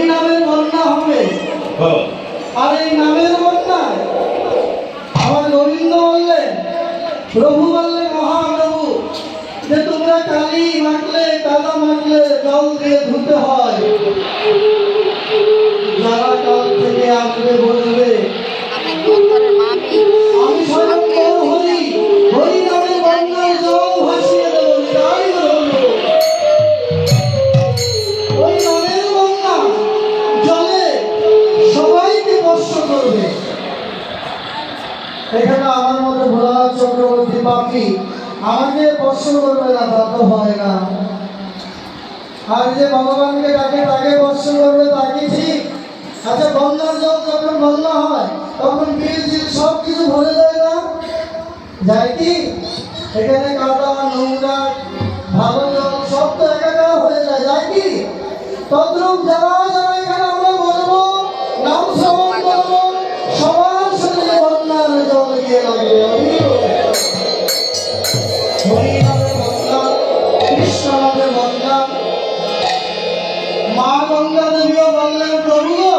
হরি নামের বন্যা হবে। আর এই নামের বন্যায় আমার গোবিন্দ বললেন প্রভু বললেন মহাপ্রভু যে তোমরা কালি মাখলে কাদা মাখলে জল দিয়ে ধুতে হয়। এখানে আমার মতো ভোলা চক্রবর্তী পাপি আমাকে বর্ষ করবে না, তা তো হয় না। আর যে ভগবানকে ডাকে, তাকে বর্ষ করবে, তা কি ঠিক? আচ্ছা বন্যার জল যখন বন্যা হয়, তখন বিল সব কিছু ভরে যায় না? যায় কি? এখানে কাদা, নোংরা ভালো জল সব তো একাকার হয়ে যায় যায় কি? তদ্রুপ যারা হরিনামে বন্দা কৃষ্ণ নামে বন্দা মা গঙ্গা দেবীও বললেন প্রভু